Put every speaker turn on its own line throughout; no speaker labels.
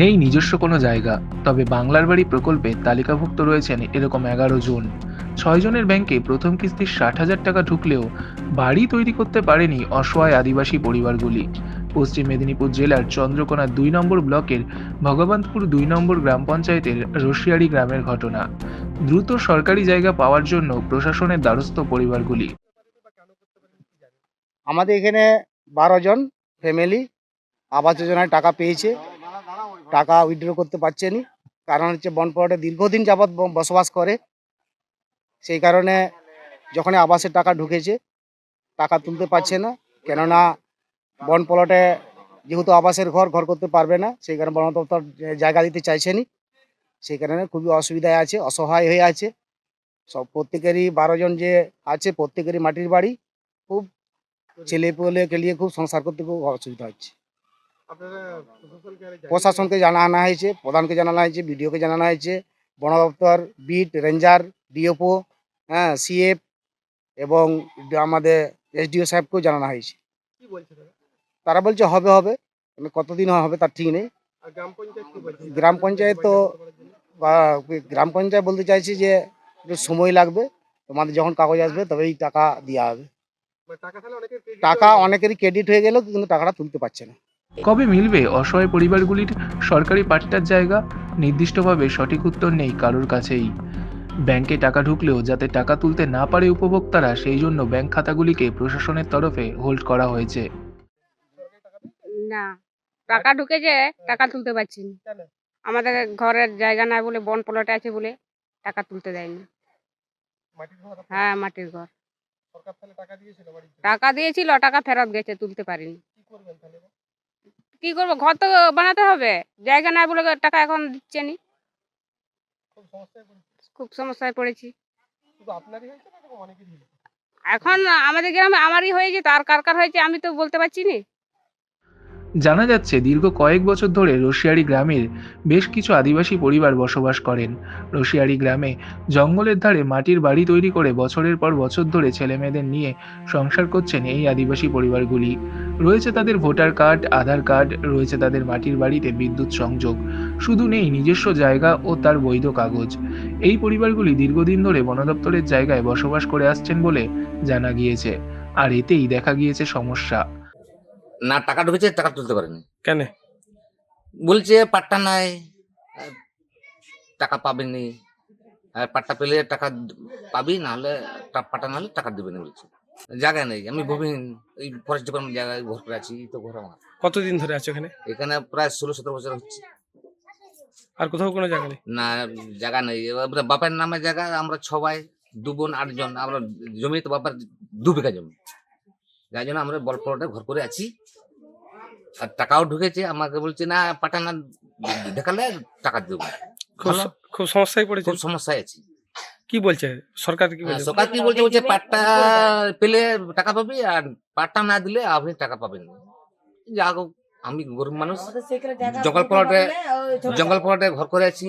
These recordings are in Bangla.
নেই নিজস্ব কোনো জায়গা, তবে বাংলার বাড়ি প্রকল্পে তালিকাভুক্ত রয়েছেন এরকম এগারো জন। ছয়জনের ব্যাংকে প্রথম কিস্তির ষাট হাজার টাকা ঢুকলেও বাড়ি তৈরি করতে পারেনি অসহায় আদিবাসী পরিবারগুলি। পশ্চিম মেদিনীপুর জেলার চন্দ্রকোনা দুই নম্বর ব্লকের ভগবানপুর দুই নম্বর গ্রাম পঞ্চায়েতের রশিয়ারি গ্রামের ঘটনা। দ্রুত সরকারি জায়গা পাওয়ার জন্য প্রশাসনের দ্বারস্থ পরিবারগুলি।
আমাদের এখানে বারো জন ফ্যামিলি আবাস যোজনায় টাকা পেয়েছে। টাকা উইথড্র করতে পারছে নি। কারণ হচ্ছে বনপড়াটে দীর্ঘদিন যাবৎ বসবাস করে। সেই কারণে যখন আবাসের টাকা ঢুকেছে, টাকা তুলতে পারছে না। কেননা বন প্লটে যেহেতু আবাসের ঘর ঘর করতে পারবে না, সেই কারণে বন দপ্তর জায়গা দিতে চাইছে নি। সেই কারণে খুবই অসুবিধায় আছে, অসহায় হয়ে আছে। সব প্রত্যেকেরই বারো জন যে আছে, প্রত্যেকেরই মাটির বাড়ি। খুব ছেলে পেলেকে নিয়ে খুব সংসার করতে খুব অসুবিধা হচ্ছে। প্রশাসনকে জানানো। হয়েছে প্রধানকে জানানো হয়েছে বিডিওকে জানানো হয়েছে বন দপ্তর বিট রেঞ্জার ডিওপো হ্যাঁ সিএফ এবং আমাদের এসডিও সাহেবকেও জানানো হয়েছে।
তারা?
বলছে হবে হবে। কিন্তু কতদিন হবে তার ঠিক নেই।
গ্রাম পঞ্চায়েত
তো গ্রাম পঞ্চায়েত বলতে চাইছি যে একটু সময় লাগবে তোমাদের যখন কাগজ আসবে তবেই টাকা দেওয়া হবে।
মানে টাকা।
অনেকেরই ক্রেডিট হয়ে গেলেও কিন্তু টাকাটা তুলতে পারছে না।
কবে মিলবে? অসহায় পরিবারগুলির সরকারি পাট্টার জায়গা? নির্দিষ্টভাবে সঠিক উত্তর নেই কারোর কাছেই। ব্যাংকে টাকা ঢুকলেও যাতে টাকা তুলতে না পারে উপভোক্তারা সেই জন্য ব্যাংক খাতাগুলিকে প্রশাসনের তরফে হোল্ড করা হয়েছে।
না টাকা ঢুকেছে টাকা তুলতে পারছি না। আমাদের ঘরের জায়গা নাই বলে বন প্লটে আছে বলে টাকা তুলতে দেয়নি।
মাটির ঘর আপনার?
হ্যাঁ মাটির ঘর।
টাকা দিয়েছিল
টাকা দিয়েছিল টাকা ফেরত গেছে তুলতে পারিনি।
কি
করব? ঘর তো বানাতে হবে। জায়গা নাই বলে টাকা এখন দিচ্ছে নি।
খুব সমস্যায় পড়েছে।
খুব সমস্যায় পড়েছি।
শুধু আপনারই হয়েছে না এরকম অনেকেরই হয়েছে?
এখন আমাদের গ্রামে আমারই হয়েছে তো আর কার কার হয়েছে আমি তো বলতে পারছি না।
জানা যাচ্ছে দীর্ঘ কয়েক বছর ধরে রশিয়ারি গ্রামের বেশ কিছু আদিবাসী পরিবার বসবাস করেন। রশিয়ারি গ্রামে জঙ্গলের ধারে মাটির বাড়ি তৈরি করে বছরের পর বছর ধরে ছেলেমেয়েদের নিয়ে সংসার করছেন এই আদিবাসী পরিবারগুলি। রয়েছে তাদের ভোটার কার্ড আধার কার্ড রয়েছে তাদের মাটির বাড়িতে বিদ্যুৎ সংযোগ। শুধু নেই নিজস্ব জায়গা ও তার বৈধ কাগজ। এই পরিবারগুলি দীর্ঘদিন ধরে বন দপ্তরের জায়গায় বসবাস করে আসছেন বলে জানা গিয়েছে। আর এতেই দেখা গিয়েছে সমস্যা।
না টাকা ঢুকেছে টাকা তুলতে পারেনি।
কেন?
বলছে পাট্টা নাই টাকা পাবেনি। আর পাট্টা পেলে টাকা পাবি নাহলে টা- পাট্টা নাহলে টাকা দিবে না বলছে। জায়গা নেই। আমি ভূমিহীন এই ফরেস্ট ডিপার্টমেন্ট জায়গায় ঘর করে আছি এই তো ঘর আমার।
কতদিন ধরে আছো এখানে?
এখানে প্রায় ষোলো সতেরো বছর হচ্ছে।
আর কোথাও কোনো জায়গা নেই?
না জায়গা নেই। এবার বাপের নামে জায়গা আমরা সবাই দু বোন আটজন আমরা জমি তো বাবার দু বিঘা জমি। যার জন্য আমরা বল প্লটে ঘর করে আছি। আর টাকাও ঢুকেছে আমাকে বলছে না পাটা না দেখালে টাকা দেবো।
খুব খুব সমস্যায় পড়েছে
খুব সমস্যায় আছি।
কি বলছে? সরকার কি
হ্যাঁ,
বলছে?
সরকার কি বলছে? বলছে পাট্টা পেলে টাকা পাবি আর পাট্টা না দিলে আপনি টাকা পাবেন না। যা হোক, আমি গরিব মানুষ জঙ্গল প্লটে জঙ্গল প্লটে ঘর করে আছি।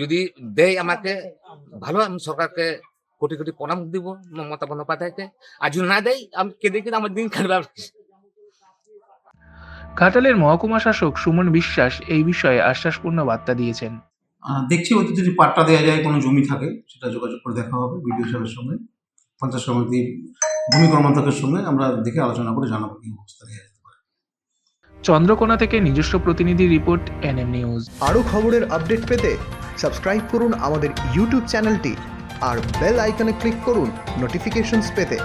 যদি দেয় আমাকে ভালো আমি সরকারকে কোটি কোটি প্রণাম দিব মমতা বন্দ্যোপাধ্যায়কে। আর যদি না দেয় আমি কেঁদে কেঁদে আমার দিন কি।
ঘাটালের মহকুমা শাসক সুমন বিশ্বাস এই বিষয়ে আশ্বাসপূর্ণ বার্তা দিয়েছেন।
দেখছি ওদের যদি পাট্টা দেওয়া যায় কোনো জমি থাকে সেটা যোগাযোগ করে দেখা হবে বিডিও সাহেবের সঙ্গে পঞ্চায়েত সমিতির ভূমি কর্মকর্তাদের সঙ্গে আমরা দেখে আলোচনা করে জানাব কি অবস্থা দেওয়া যেতে পারে।
চন্দ্রকোনা থেকে নিজস্ব প্রতিনিধি রিপোর্ট এনএম নিউজ।
আরও খবরের আপডেট পেতে সাবস্ক্রাইব করুন আমাদের ইউটিউব চ্যানেলটি আর বেল আইকনে ক্লিক করুন নোটিফিকেশনস পেতে।